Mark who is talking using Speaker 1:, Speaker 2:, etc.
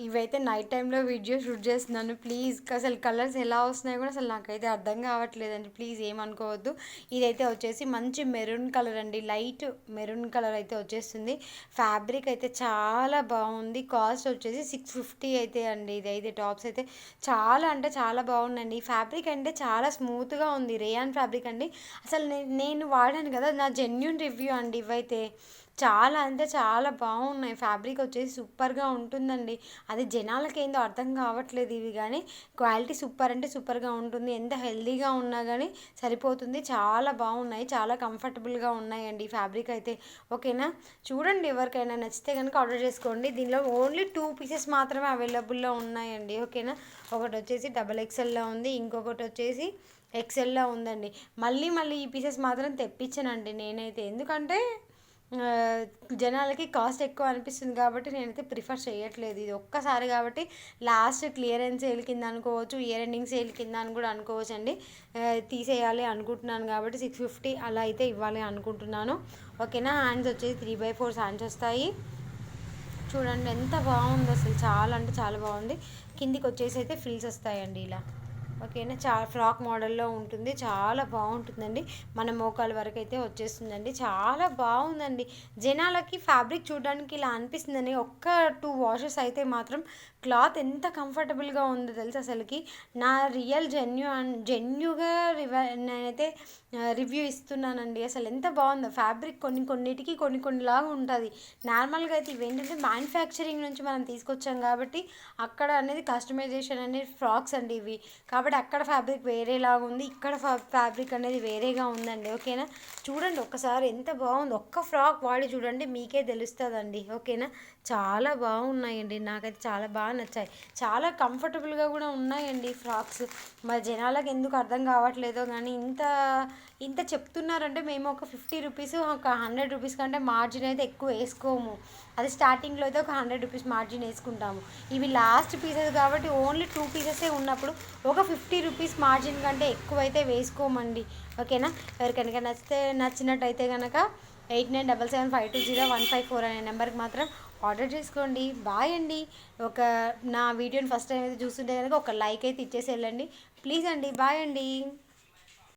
Speaker 1: ఇవైతే నైట్ టైంలో video shoot చేస్తున్నాను. ప్లీజ్ అసలు కలర్స్ ఎలా వస్తున్నాయో కూడా అసలు నాకైతే అర్థం కావట్లేదండి. ప్లీజ్ ఏమనుకోవద్దు. ఇదైతే వచ్చేసి మంచి మెరూన్ కలర్ అండి. లైట్ మెరూన్ కలర్ అయితే వచ్చేస్తుంది. ఫ్యాబ్రిక్ అయితే చాలా బాగుంది. కాస్ట్ వచ్చేసి సిక్స్ ఫిఫ్టీ అయితే అండి. ఇదైతే టాప్స్ అయితే చాలా అంటే చాలా బాగుందండి. ఫ్యాబ్రిక్ అంటే చాలా స్మూత్గా ఉంది. రేయాన్ ఫ్యాబ్రిక్ అండి. అసలు నేను నేను వాడాను కదా నా జెన్యున్ రివ్యూ అండి ఇవైతే. చాలా అంటే చాలా బాగున్నాయి. ఫ్యాబ్రిక్ వచ్చేసి సూపర్గా ఉంటుందండి. అది జనాలకి ఏందో అర్థం కావట్లేదు ఇవి కానీ క్వాలిటీ సూపర్ అంటే సూపర్గా ఉంటుంది. ఎంత హెల్దీగా ఉన్నా కానీ సరిపోతుంది. చాలా బాగున్నాయి. చాలా కంఫర్టబుల్గా ఉన్నాయండి ఫ్యాబ్రిక్ అయితే. ఓకేనా? చూడండి ఎవరికైనా నచ్చితే కనుక ఆర్డర్ చేసుకోండి. దీనిలో ఓన్లీ టూ పీసెస్ మాత్రమే అవైలబుల్లో ఉన్నాయండి. ఓకేనా? ఒకటి వచ్చేసి డబల్ ఎక్స్ఎల్లో ఉంది. ఇంకొకటి వచ్చేసి ఎక్సెల్లో ఉందండి. మళ్ళీ మళ్ళీ ఈ పీసెస్ మాత్రం తెప్పించనండి నేనైతే. ఎందుకంటే జనాలకి కాస్ట్ ఎక్కువ అనిపిస్తుంది కాబట్టి నేనైతే ప్రిఫర్ చేయట్లేదు. ఇది ఒక్కసారి కాబట్టి లాస్ట్ క్లియరెన్స్ సేల్ కింద అనుకోవచ్చు ఇయర్ ఎండింగ్ సేల్ కింద అని కూడా అనుకోవచ్చు అండి తీసేయాలి అనుకుంటున్నాను కాబట్టి సిక్స్ ఫిఫ్టీ అలా అయితే ఇవ్వాలి అనుకుంటున్నాను. ఓకేనా? హ్యాండ్స్ వచ్చేసి త్రీ బై ఫోర్ హ్యాండ్స్ వస్తాయి. చూడండి ఎంత బాగుందో అసలు. చాలా అంటే చాలా బాగుంది. కిందికి వచ్చేసి అయితే ఫిల్స్ వస్తాయండి ఇలా. ఓకేనా చా ఫ్రాక్ మోడల్లో ఉంటుంది. చాలా బాగుంటుందండి. మన మోకాల వరకు అయితే వచ్చేస్తుందండి. చాలా బాగుందండి. జనాలకి ఫ్యాబ్రిక్ చూడడానికి ఇలా అనిపిస్తుందని ఒక్క టూ వాషెస్ అయితే మాత్రం క్లాత్ ఎంత కంఫర్టబుల్గా ఉందో తెలుసు అసలుకి. నా రియల్ జెన్యూ జెన్యుగా రివ నేనైతే రివ్యూ ఇస్తున్నానండి. అసలు ఎంత బాగుందో. ఫ్యాబ్రిక్ కొన్ని కొన్నిటికి కొన్ని కొన్నిలాగా ఉంటుంది. నార్మల్గా అయితే ఇవి ఏంటంటే మ్యానుఫ్యాక్చరింగ్ నుంచి మనం తీసుకొచ్చాం కాబట్టి అక్కడ అనేది కస్టమైజేషన్ అనేది ఫ్రాక్స్ అండి ఇవి. కాబట్టి అక్కడ ఫ్యాబ్రిక్ వేరేలాగా ఉంది. ఇక్కడ ఫ్యాబ్రిక్ అనేది వేరేగా ఉందండి. ఓకేనా? చూడండి ఒక్కసారి ఎంత బాగుంది. ఒక్క ఫ్రాక్ వాడి చూడండి మీకే తెలుస్తుందండి. ఓకేనా? చాలా బాగున్నాయండి. నాకైతే చాలా బాగా నచ్చాయి. చాలా కంఫర్టబుల్గా కూడా ఉన్నాయండి ఫ్రాక్స్. మరి జనాలకు ఎందుకు అర్థం కావట్లేదో కానీ ఇంత ఇంత చెప్తున్నారంటే మేము ఒక ఫిఫ్టీ రూపీస్ ఒక హండ్రెడ్ రూపీస్ కంటే మార్జిన్ అయితే ఎక్కువ వేసుకోము. అది స్టార్టింగ్లో అయితే ఒక హండ్రెడ్ రూపీస్ మార్జిన్ వేసుకుంటాము. ఇవి లాస్ట్ పీసెస్ కాబట్టి ఓన్లీ టూ పీసెసే ఉన్నప్పుడు ఒక ఫిఫ్టీ రూపీస్ మార్జిన్ కంటే ఎక్కువ అయితే వేసుకోమండి. ఓకేనా? ఎవరికైనా నచ్చితే నచ్చినట్టయితే కనుక eight nine double seven five two zero one five four అనే నెంబర్కి మాత్రం ఆర్డర్ చేసుకోండి. బాయ్ అండి. ఒక నా వీడియోని ఫస్ట్ టైం అయితే చూస్తుంటే కనుక ఒక లైక్ అయితే ఇచ్చేసి వెళ్ళండి ప్లీజ్ అండి బాయ్ అండి.